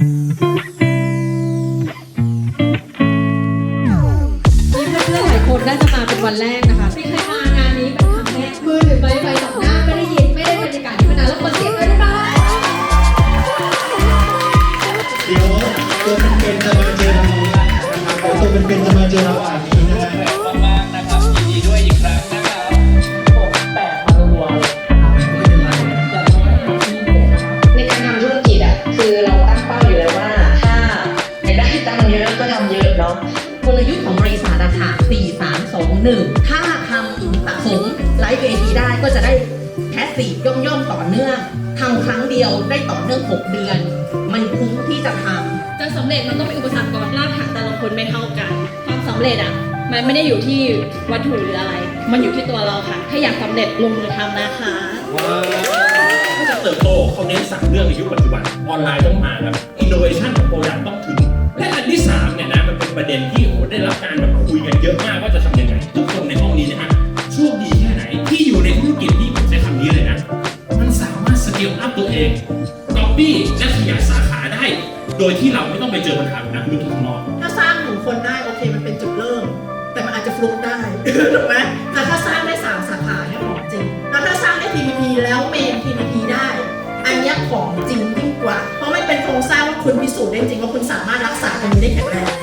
มีเพื่อนๆหลายคนน่าจะมาเป็นวันแรกนะคะไม่เคยมางานนี้เป็นครั้งแรกมือถือใบไฟสองหน้าไม่ได้ยินไม่ได้บรรยากาศที่มานานแล้วคนเสียงด้วยนะคะเดี๋ยวตัวเป็นๆจะมาเจอเรานะครับตัวเป็นๆจะมาเจอเราอ่านนี้นะฮะ กลยุทธ์ของบริษัทอะค่ะ4 3 2 1 ถ้าทำสะสมไลฟ์เวทีได้ก็จะได้แพสซีฟย่อมย่อมๆต่อเนื่องทำครั้งเดียวได้ต่อเนื่อง 6 เดือน มันคุ้มที่จะทำจะสำเร็จมันต้องมีอุปสรรคก่อนรากฐานแต่ละคนไม่เท่ากันความสำเร็จอะมันไม่ได้อยู่ที่วัตถุหรืออะไร มันอยู่ที่ตัวเราค่ะ ถ้าอยากสำเร็จลงมือทำนะคะถ้าจะเติบโตเขาเน้นสามเรื่องในยุคปัจจุบัน ออนไลน์ต้องมาครับอินโนเวชันของโปรดักต์ต้องถึงและอัน ที่สามเนี่ยนะมันเป็นประเด็นที่โอ้ได้รับการแบบคุยกันเยอะมากว่าจะทำยังไงทุกคนในห้องนี้นะฮะโชคดีแค่ไหนที่อยู่ในธุรกิจที่ผมใช้คำนี้เลยนะ มันสามารถสเกลอัพตัวเองก๊อปปี้และขยายสาขาได้ โดยที่เราไม่ต้องไปเจอปัญหาแบบนักธุรกิจข้างนอกถ้าสร้างหนึ่งคนได้โอเคมันเป็นจุดเริ่ม แต่มันอาจจะฟลุกได้ถูกไหมแต่ถ้าสร้างได้สามสาขาเนี่ยของจริงแล้วถ้าสร้างได้ TPP แล้วเม จน์ได้จริงว่าคุณสามารถรักษาคนนี้ได้แข็งแรง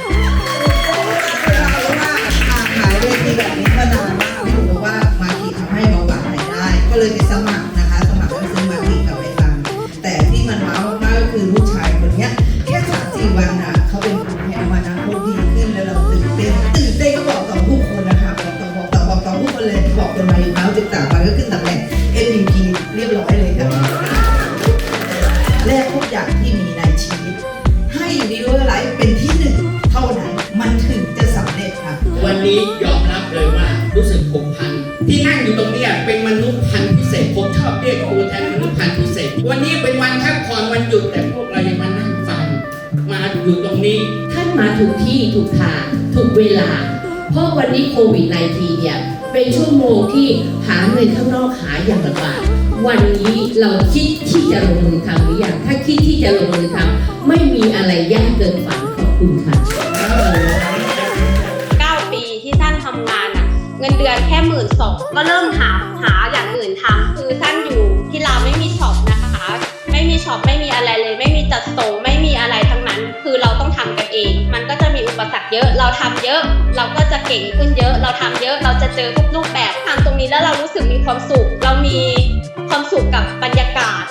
ดีด้วยไลฟ์เป็นที่หนึ่งเท่านั้น มันถึงจะสำเร็จค่ะ วันนี้ยอมรับเลยว่ารู้สึกผูกพันที่นั่งอยู่ตรงเนี้ยเป็นมนุษย์พันธุ์พิเศษผมชอบเรียกตัวแทนมนุษย์พันธุ์พิเศษ วันนี้เป็นวันพักผ่อนวันหยุดแต่พวกเรายังมานั่งฟังมาอยู่ตรงนี้ ท่านมาถูกที่ถูกทางถูกเวลา เพราะวันนี้โควิด -19 เนี่ย เป็นชั่วโมงที่หาเงินข้างนอกหาอย่างลำบากวันนี้เราคิดที่จะลงมือทำหรือยังถ้าคิดที่จะลงมือทำ ไม่มีอะไรยากเกินฝันขอบคุณค่ะ 9 ปีที่ท่านทำงานอะเงินเดือนแค่หมื่นสองก็เริ่มหาหาอย่างอื่นทำคือท่านอยู่ที่ลาวไม่มีช็อปนะคะ ไม่มีช็อปไม่มีอะไรเลย ไม่มีจัดส่งไม่มีอะไรทั้งนั้น คือเราต้องทำกันเอง มันก็จะมีอุปสรรคเยอะเราทำเยอะ เราก็จะเก่งขึ้นเยอะ เราทำเยอะเราจะเจอทุกรูปแบบทำตรงนี้แล้วเรารู้สึกมีความสุข เรามีความสุขกับบรรยากาศ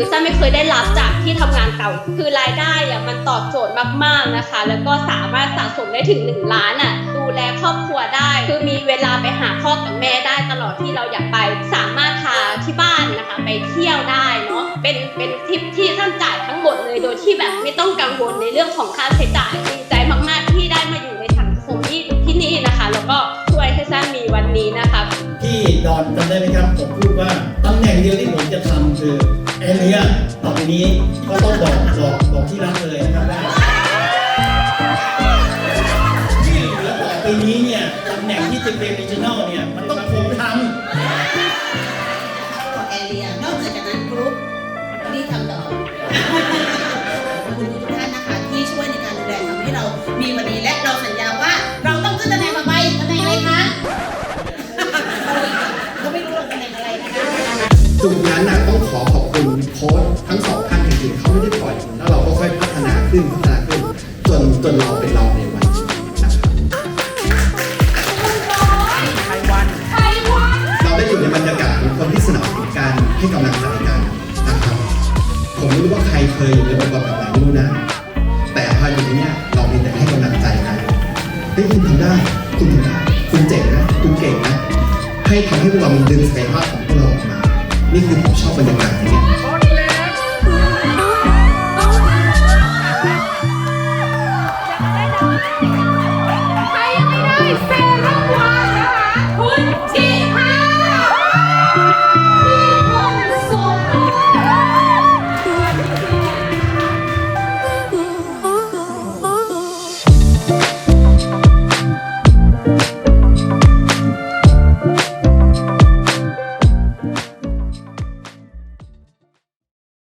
คือจ้าไม่เคยได้รับจากที่ทำงานเก่า คือรายได้อะมันตอบโจทย์มากๆนะคะ แล้วก็สามารถสะสมได้ถึง 1 ล้านอะดูแลครอบครัวได้ คือมีเวลาไปหาพ่อกับแม่ได้ตลอดที่เราอยากไป สามารถพาที่บ้านนะคะ ไปเที่ยวได้เนาะเป็นเป็นทริปที่ท่านจ่ายทั้งหมดเลยโดยที่แบบไม่ต้องกังวลในเรื่องของค่าใช้จ่ายดีใจมากๆที่ได้มาอยู่ในสังคมที่ที่นี่นะคะ แล้วก็ช่วยให้ซ่ามีวันนี้นะคะที่ดอนจำได้ไหมครับผมพูดว่าตำแหน่งเดียวที่ผมจะทำคือ แอเรียต่อไปนี้ก็ต้องบอกบอกบอกที่รักเลยนะครับว่าที่เหลือต่อไปนี้เนี่ยตำแหน่งที่จะเป็นดิจิทัลเนี่ยมันต้องผมทำแอเรียนอกจากนั้นกรุ๊ปนี่ทำต่อขอบคุณทุกท่านนะคะ ที่ช่วยในการดูแลทำให้เรามีวันนี้และเราสัญญาว่าเราต้องขึ้นตำแหน่งต่อไปตำแหน่งอะไรคะเขาไม่รู้หรอกตำแหน่งอะไรนะคะจุดนั้นนะต้องขอขอบ จนเราเป็นเราในวันนี้นะครับเราได้อยู่ในบรรยากาศของคนที่สนับสนุนกันให้กำลังใจกันนะครับผมไม่รู้ว่าใครเคยอยู่ในองค์กรแบบไหนไม่รู้นะ แต่พออยู่ในเนี้ยเรามีแต่ให้กำลังใจกันเฮ้ยคุณทำได้คุณทำได้คุณเจ๋งนะคุณเก่งนะให้ทำให้พวกเรามันดึงศักยภาพของพวกเราออกมา นี่คือผมชอบบรรยากาศนี้